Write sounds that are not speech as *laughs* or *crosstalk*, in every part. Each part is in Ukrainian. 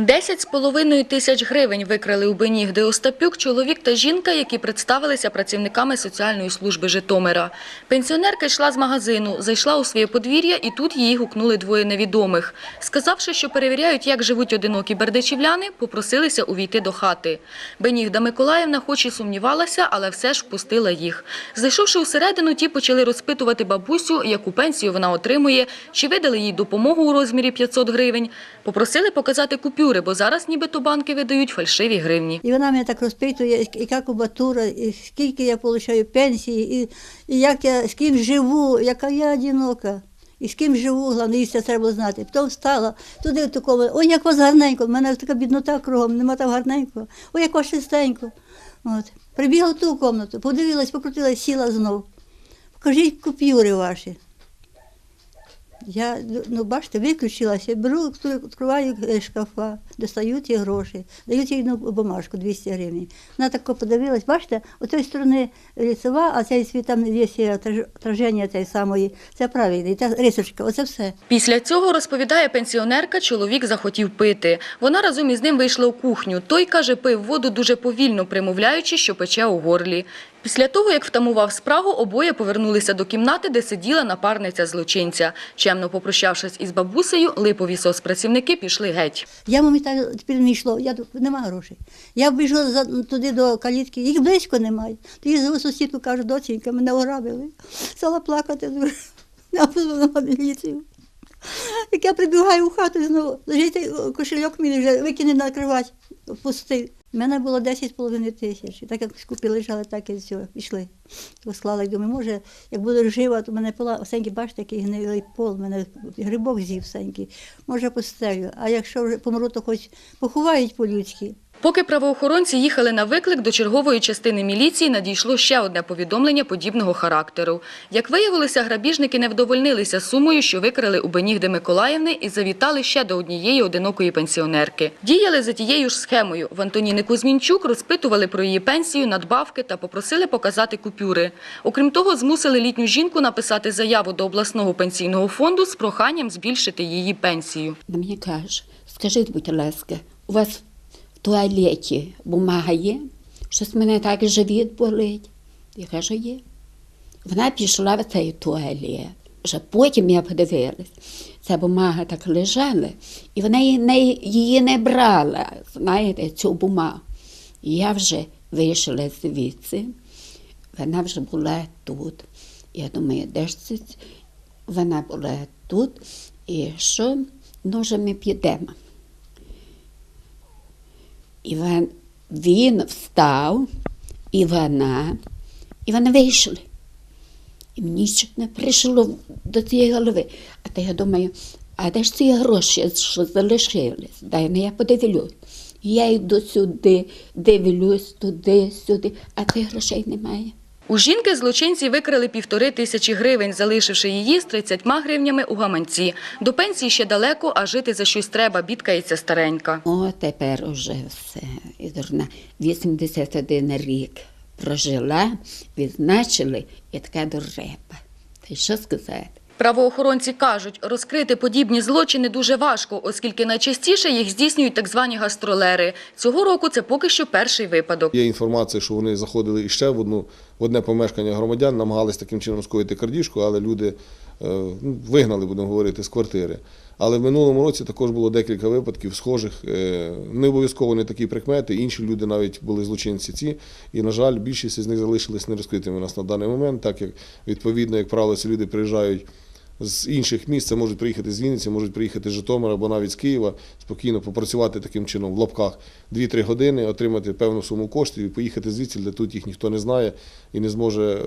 Десять з половиною тисяч гривень викрали у Беніг, де Остапюк, чоловік та жінка, які представилися працівниками соціальної служби Житомира. Пенсіонерка йшла з магазину, зайшла у своє подвір'я і тут її гукнули двоє невідомих. Сказавши, що перевіряють, як живуть одинокі бердичівляни, попросилися увійти до хати. Бенігда Миколаївна хоч і сумнівалася, але все ж впустила їх. Зайшовши усередину, ті почали розпитувати бабусю, яку пенсію вона отримує, чи видали їй допомогу у розмірі 500 гривень. Попросили показати купюри, бо зараз нібито банки видають фальшиві гривні. І вона мене так розпитує, яка кубатура, і скільки я отримую пенсії, і, і як я з ким живу, яка я одинока. І з ким живу, головне, це треба знати. Потім встала, туди в такому, ой, як вас гарненько, в мене така біднота кругом, нема там гарненько, ой, як вас чистенько. От. Прибігла в ту кімнату, подивилась, покрутилась, сіла знов. Покажіть купюри ваші. Я, ну, бачите, виключилася, беру, відкриваю е, шкафа, достаю ті гроші, даю їй одну бумажку 200 гривень. Вона тако подивилась, бачите, у тої сторони лісова, а цей світ там є отраження цієї самої, це правильно, і та рисочка, оце все. Після цього, розповідає пенсіонерка, чоловік захотів пити. Вона разом із ним вийшла у кухню. Той, каже, пив воду дуже повільно, примовляючи, що пече у горлі. Після того, як втамував спрагу, обоє повернулися до кімнати, де сиділа напарниця злочинця. Чемно попрощавшись із бабусею, липові соцпрацівники пішли геть. Я моментально тепер не йшло, я нема грошей. Я біжу туди до калітки, їх близько немає. Тоді зову сусідку кажу, доченька, мене ограбили. Стала плакати. *laughs* Я позвонила міліцію. Як я прибігаю у хату знову, кошельок мій вже викине на кровать, пустий. У мене було 10,5 тисяч. І так як скупі лежали, так і все, пішли. Послала, і думаю, може, як буду жива, то мене пола, осенький, бачите, який гнилий пол, мене грибок з'їв всенький. Може, постелю. А якщо вже помру, то хоч поховають по-людськи. Поки правоохоронці їхали на виклик, до чергової частини міліції надійшло ще одне повідомлення подібного характеру. Як виявилося, грабіжники не вдовольнилися сумою, що викрали у Бенігди Миколаївни і завітали ще до однієї одинокої пенсіонерки. Діяли за тією ж схемою. В Антоніни Кузьмінчук розпитували про її пенсію, надбавки та попросили показати купюри. Окрім того, змусили літню жінку написати заяву до обласного пенсійного фонду з проханням збільшити її пенсію. Мені каже, скажіть, будь ласка, у вас туалеті бумага є? Щось мене так живіт болить. Я кажу, є. Вона пішла в цей туалет. Вже потім я подивилась, ця бумага так лежала, і вона її не, брала, знаєте, цю бумагу. Я вже вийшла звідси, вона вже була тут. Я думаю, де ж це? Вона була тут, і що? Ну, вже ми підемо. І він, встав, і вона, і вони вийшли. І мені ще не прийшло до цієї голови. А то я думаю, а де ж ці гроші, що залишились? Дай ну я подивлюсь. Я йду сюди, дивлюсь туди, сюди, а тих грошей немає. У жінки злочинці викрали півтори тисячі гривень, залишивши її з 30 гривнями у гаманці. До пенсії ще далеко, а жити за щось треба, бідкається старенька. О, тепер уже все. І дурна. 81 рік прожила, відзначили, і така дурепа. Та й що сказати? Правоохоронці кажуть, розкрити подібні злочини дуже важко, оскільки найчастіше їх здійснюють так звані гастролери. Цього року це поки що перший випадок. Є інформація, що вони заходили іще в одну в одне помешкання громадян, намагалися таким чином скоїти крадіжку, але люди е, ну, вигнали, будемо говорити, з квартири. Але в минулому році також було декілька випадків схожих. е, Не обов'язково не такі прикмети. Інші люди навіть були злочинці ці. І, на жаль, більшість з них залишились нерозкритими у нас на даний момент, так як відповідно, як правило, ці люди приїжджають. З інших місць це можуть приїхати з Вінниці, можуть приїхати з Житомира або навіть з Києва, спокійно попрацювати таким чином в лапках 2-3 години, отримати певну суму коштів і поїхати звідси, де тут їх ніхто не знає і не зможе е,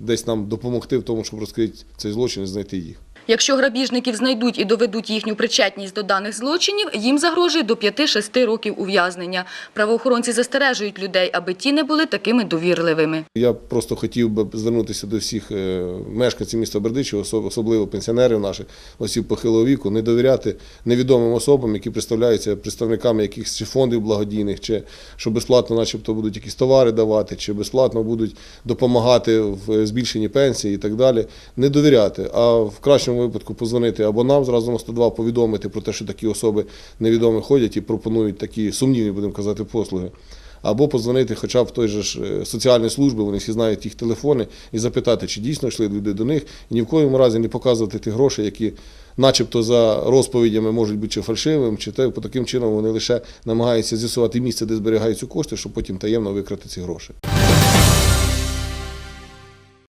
десь нам допомогти в тому, щоб розкрити цей злочин і знайти їх. Якщо грабіжників знайдуть і доведуть їхню причетність до даних злочинів, їм загрожує до 5-6 років ув'язнення. Правоохоронці застережують людей, аби ті не були такими довірливими. Я просто хотів би звернутися до всіх е, мешканців міста Бердичева, осо- особливо пенсіонерів наших, осіб похилого віку, не довіряти невідомим особам, які представляються представниками якихось чи фондів благодійних, чи що безплатно, начебто, будуть якісь товари давати, чи безплатно будуть допомагати в збільшенні пенсії і так далі. Не довіряти, а в кращому цьому випадку позвонити або нам зразу на 102 повідомити про те, що такі особи невідомі ходять і пропонують такі сумнівні, будемо казати, послуги. Або позвонити хоча б в той же ж е, соціальні служби, вони всі знають їх телефони, і запитати, чи дійсно йшли люди до них, і ні в коєму разі не показувати ті гроші, які начебто за розповідями можуть бути чи фальшивим, чи те, по таким чином вони лише намагаються з'ясувати місце, де зберігаються кошти, щоб потім таємно викрати ці гроші.